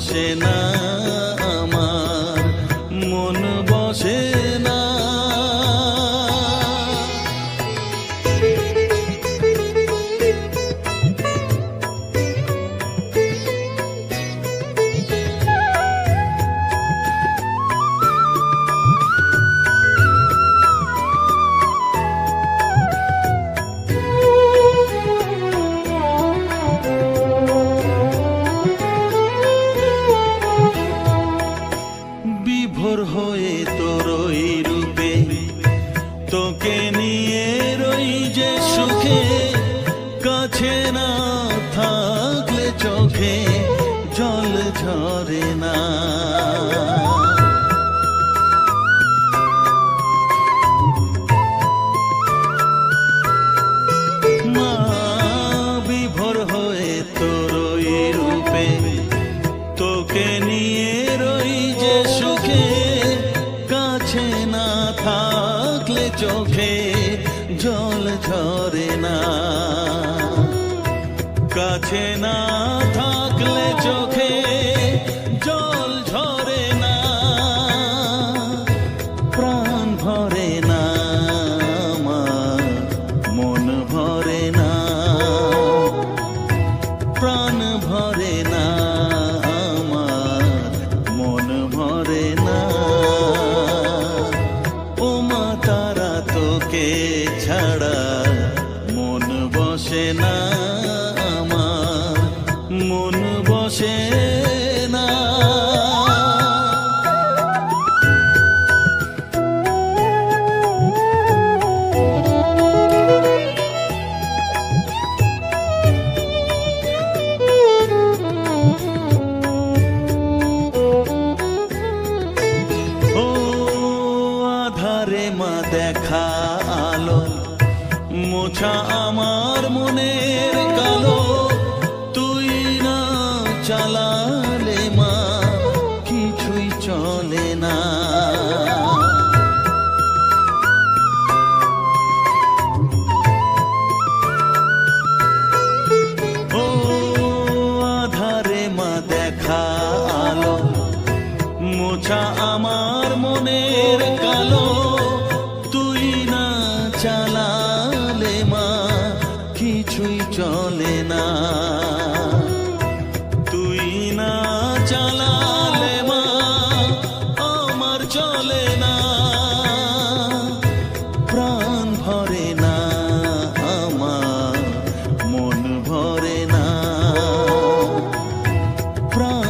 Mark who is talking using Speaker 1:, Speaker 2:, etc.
Speaker 1: বসে ঝরে না। বিভোর হয়ে তোর তোকে নিয়ে রই যে সুখে, কাছে না থাকলে চোখে জল ঝরে না। কাছে না বসে না। দেখা আলো মোছা মোছা আমার মনের কালো। তুই না চালালে মা, কিছুই চলে না। তুই না চালালে মা, আমার চলে না। প্রাণ ভরে না আমার, মন ভরে না। প্রাণ